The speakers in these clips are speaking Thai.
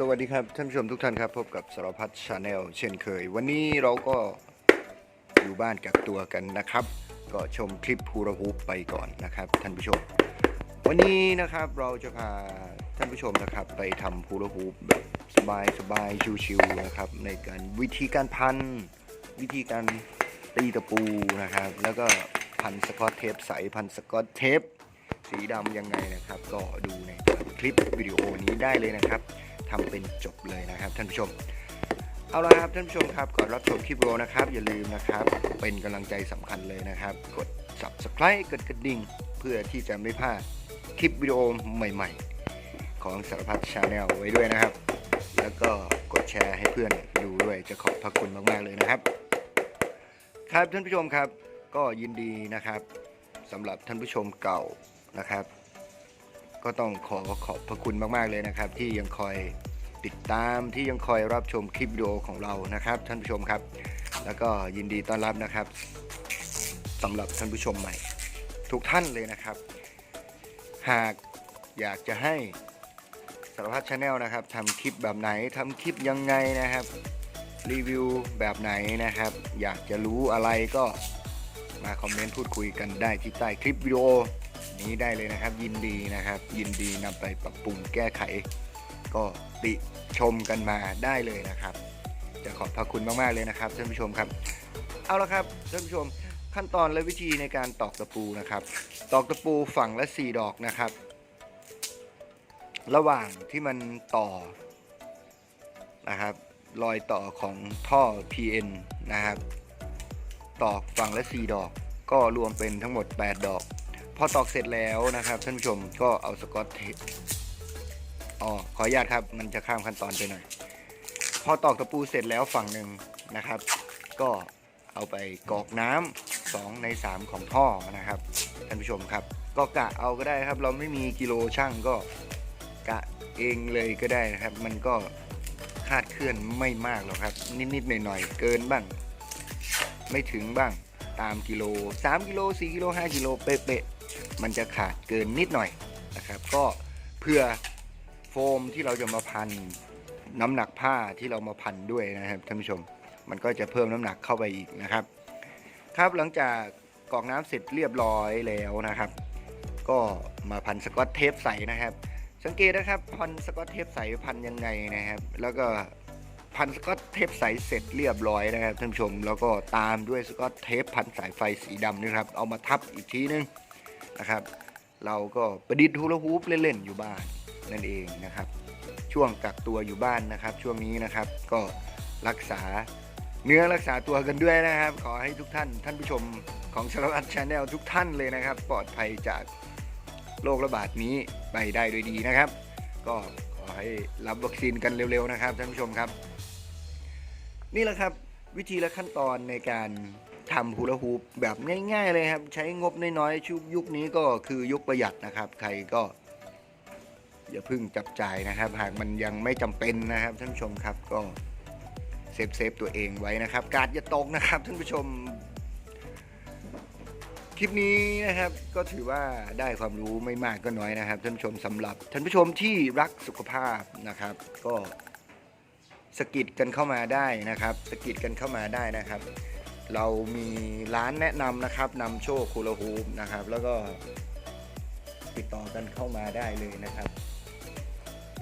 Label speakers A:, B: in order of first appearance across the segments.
A: สวัสดีครับ ท่านผู้ชมทุกท่านครับ พบกับสารพัดชาแนลเช่นเคย วันนี้เราก็อยู่บ้านกักตัวกันนะครับ ก็ชมคลิปฮูราฮูปไปก่อนนะครับ ท่านผู้ชม วันนี้นะครับเราจะพาท่านผู้ชมนะครับ ไปทำฮูราฮูปแบบสบายสบายชิวๆนะครับ ในการวิธีการพัน วิธีการตีตะปูนะครับ แล้วก็พันสกอตเทปใสพันสกอตเทปสีดำยังไงนะครับ ก็ดูในคลิปวิดีโอนี้ได้เลยนะครับ ทำเป็นจบเลยนะครับ ท่านผู้ชม เอาละครับท่านผู้ชมครับก่อนรับชมคลิปวิดีโอนะครับ อย่าลืมนะครับ เป็นกำลังใจสำคัญเลยนะครับ กด subscribe กดกระดิ่ง เพื่อที่จะไม่พลาดคลิปวิดีโอใหม่ ๆ ของสารพัดชาแนลไว้ด้วยนะครับ แล้วก็กดแชร์ให้เพื่อนดูด้วยจะขอบพระคุณมากๆเลยนะครับ ครับท่านผู้ชมครับก็ยินดีนะครับสำหรับท่านผู้ชมเก่านะครับ ก็ต้องขอขอบพระคุณมากๆเลยนะครับ ที่ยังคอยติดตามที่ยังคอยรับชมคลิปวิดีโอของเรานะครับ ท่านผู้ชมครับ แล้วก็ยินดีต้อนรับนะครับสำหรับท่านผู้ชมใหม่ ทุกท่านเลยนะครับ หากอยากจะให้สารพัดชาแนลนะครับทำคลิปแบบไหนทำคลิปยังไงนะครับ รีวิวแบบไหนนะครับ อยากจะรู้อะไรก็มาคอมเมนต์พูดคุยกันได้ที่ใต้คลิปวิดีโอ นี้ได้เลยนะครับ ยินดีนะครับ ยินดีนำไปปรับปรุงแก้ไข ก็ติชมกันมาได้เลยนะครับ จะขอบพระคุณมากๆเลยนะครับท่านผู้ชมครับ เอาละครับท่านผู้ชมขั้นตอนและวิธีในการตอกตะปูนะครับ ตอกตะปูฝั่งละ 4 ดอกนะครับ ระหว่างที่มันต่อนะครับรอยต่อของท่อ PN นะครับ ตอกฝั่งละ 4 ดอก ก็รวมเป็นทั้งหมด 8 ดอก พอตอกเสร็จแล้วนะครับท่านผู้ชมก็เอาสกอตเทปอ๋อขออนุญาตครับมันจะข้ามขั้นตอนไปหน่อย พอตอกตะปูเสร็จแล้วฝั่งหนึ่งนะครับ ก็เอาไปกรอกน้ำสองใน 3 ของท่อนะครับท่านผู้ชมครับ ก็กะเอาก็ได้ครับ เราไม่มีกิโลช่างก็กะเองเลยก็ได้นะครับ มันก็คาดเคลื่อนไม่มากหรอกครับ นิดๆหน่อยๆเกินบ้าง ไม่ถึงบ้างตามกิโล 3 กิโล 4 กิโล 5 กิโลเป๊ะๆ มันจะขาดเกินนิดหน่อยนะครับ ก็เพื่อโฟมที่เราจะมาพันน้ำหนักผ้าที่เรามาพันด้วยนะครับท่านผู้ชม มันก็จะเพิ่มน้ำหนักเข้าไปอีกนะครับ ครับหลังจากกรอกน้ำเสร็จเรียบร้อยแล้วนะครับ ก็มาพันสกอตเทปใสนะครับ สังเกตนะครับพันสกอตเทปใสพันยังไงนะครับ แล้วก็พันสกอตเทปใสเสร็จเรียบร้อยนะครับท่านผู้ชม แล้วก็ตามด้วยสกอตเทปพันสายไฟสีดำนี่ครับ เอามาทับอีกทีนึง นะครับ เราก็ประดิษฐ์ฮูลาฮูปเล่นๆอยู่บ้านนั่นเองนะครับ ช่วงกักตัวอยู่บ้านนะครับ ช่วงนี้นะครับก็รักษาเนื้อรักษาตัวกันด้วยนะครับ ขอให้ทุกท่านท่านผู้ชมของสารพัดชาแนลทุกท่านเลยนะครับ ปลอดภัยจากโรคระบาดนี้ไปได้โดยดีนะครับ ก็ขอให้รับวัคซีนกันเร็วๆนะครับท่านผู้ชมครับ นี่แหละครับวิธีและขั้นตอนในการ ทำฮูลาฮูปแบบง่ายๆเลยครับ ใช้งบน้อยๆชุกยุคนี้ก็คือยุคประหยัดนะครับ ใครก็ อย่าพึ่งจับจ่ายนะครับ หากมันยังไม่จำเป็นนะครับ ท่านผู้ชมครับก็เซฟเซฟตัวเองไว้นะครับ การอย่าตกนะครับ ท่านผู้ชม คลิปนี้นะครับ ก็ถือว่าได้ความรู้ไม่มากก็น้อยนะครับ ท่านผู้ชมสำหรับ ท่านผู้ชมที่รักสุขภาพนะครับ ก็สกิดกันเข้ามาได้นะครับสกิดกันเข้ามาได้นะครับ เรามีร้านแนะนำนะครับนำโชคคูลาฮูปนะครับ แล้วก็ติดต่อกันเข้ามาได้เลยนะครับ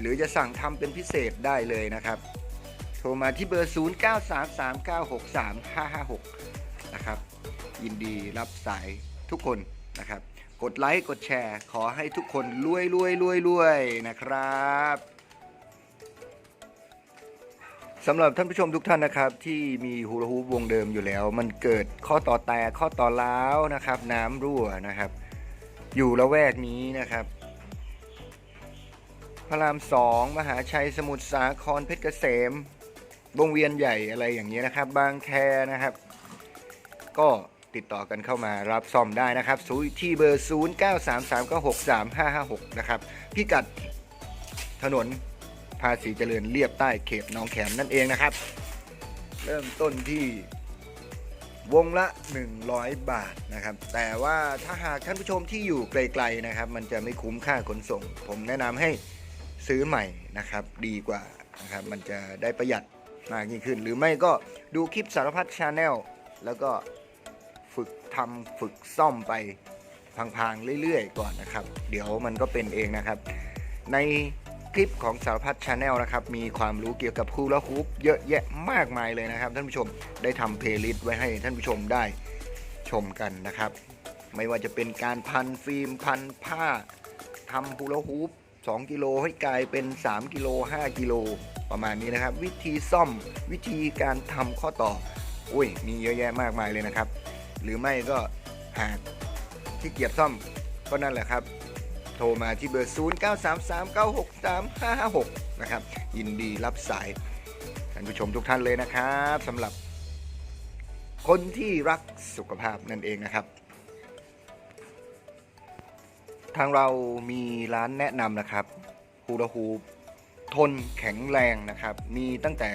A: หรือจะสั่งทำเป็นพิเศษได้เลยนะครับ โทรมาที่เบอร์ 0933963556 นะครับ ยินดีรับสายทุกคนนะครับ กดไลค์ กดแชร์ ขอให้ทุกคนรวยรวยรวยรวยนะครับ สำหรับท่านผู้ชมทุกท่านนะครับ ที่มีฮูลาฮูปวงเดิมอยู่แล้ว มันเกิดข้อต่อแตกข้อต่อล้าวนะครับ น้ำรั่วนะครับ อยู่ละแวกนี้นะครับพระรามสองมหาชัยสมุทรสาครเพชรเกษมวงเวียนใหญ่อะไรอย่างเงี้ยนะครับ บางแคนะครับ ก็ติดต่อกันเข้ามารับซ่อมได้นะครับศูนย์ที่เบอร์ 0 9 3 3 9 6 3 5 5 6 นะครับ พิกัดถนนาษีเจริญเรียบใต้เขตหนองแขมนั่นเองนะครับ เริ่มต้นที่วงละ 100 บาทนะครับ แต่ว่าถ้าหากท่านผู้ชมที่อยู่ไกลๆนะครับ มันจะไม่คุ้มค่าขนส่ง ผมแนะนำให้ซื้อใหม่นะครับ ดีกว่านะครับ มันจะได้ประหยัดมากยิ่งขึ้น หรือไม่ก็ดูคลิปสารพัดชาแนลแล้วก็ฝึกทำฝึกซ่อมไปพังๆเรื่อยๆ ก่อนนะครับ เดี๋ยวมันก็เป็นเองนะครับ ใน คลิปของสารพัดชาแนลนะครับ มีความรู้เกี่ยวกับฮูลาฮูปเยอะแยะมากมายเลยนะครับ ท่านผู้ชมได้ทำเพลย์ลิสต์ไว้ให้ท่านผู้ชมได้ชมกันนะครับ ไม่ว่าจะเป็นการพันฟิล์มพันผ้าทำฮูลาฮูป2กิโลให้กลายเป็น 3กิโล5กิโลประมาณนี้นะครับ วิธีซ่อมวิธีการทำข้อต่ออุ้ยมีเยอะแยะมากมายเลยนะครับ หรือไม่ก็หากที่เกียจซ่อมก็นั่นแหละครับ โทรมาที่เบอร์ 0933963556 นะครับ ยินดีรับสายท่านผู้ชมทุกท่านเลยนะครับสำหรับคนที่รักสุขภาพนั่นเองนะครับ ทางเรามีร้านแนะนำนะครับฮูลาฮูปทนแข็งแรงนะครับ มีตั้งแต่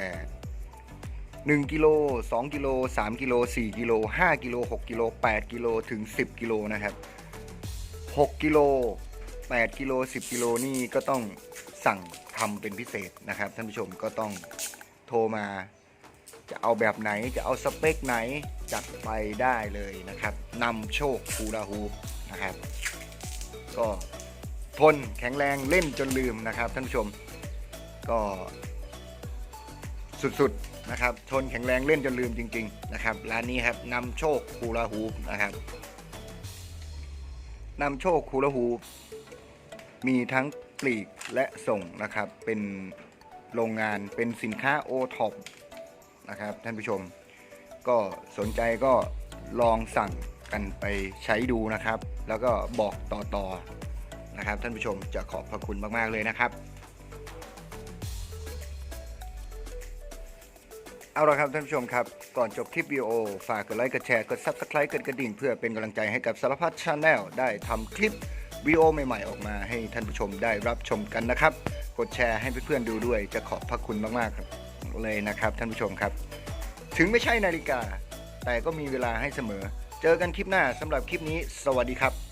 A: 1 กิโล 2 กิโล 3 กิโล 4 กิโล 5 กิโล 6 กิโล 8 กิโล ถึง 10 กิโลนะครับ 6 กิโล 8กิโล10กิโลนี่ก็ต้องสั่งทำเป็นพิเศษนะครับท่านผู้ชมก็ต้องโทรมาจะเอาแบบไหนจะเอาสเปคไหนจัดไปได้เลยนะครับนำโชคคูลาฮูนะครับ ก็ทนแข็งแรงเล่นจนลืมนะครับท่านผู้ชมก็สุดๆนะครับทนแข็งแรงเล่นจนลืมจริง ๆ นะครับร้านนี้ครับนำโชคคูลาฮูนะครับนำโชคคูลาฮู มีทั้งปลีกและส่งนะครับ เป็นโรงงานเป็นสินค้าโอท็อปนะครับ ท่านผู้ชม ก็สนใจก็ลองสั่งกันไปใช้ดูนะครับ แล้วก็บอกต่อๆนะครับ ท่านผู้ชมจะขอบพระคุณมากๆเลยนะครับเอาละครับท่านผู้ชมครับ ก่อนจบคลิปวิดีโอ ฝากกดไลค์กดแชร์กด Subscribe กดกระดิ่ง เพื่อเป็นกำลังใจให้กับสารพัดชาแนลได้ทำคลิป วิดีโอใหม่ๆ ออกมาให้ท่านผู้ชมได้รับชมกันนะครับ กดแชร์ให้เพื่อนๆดูด้วยจะขอบพระคุณมากๆเลยนะครับ ท่านผู้ชมครับ ถึงไม่ใช่นาฬิกา แต่ก็มีเวลาให้เสมอ เจอกันคลิปหน้าสำหรับคลิปนี้ สวัสดีครับ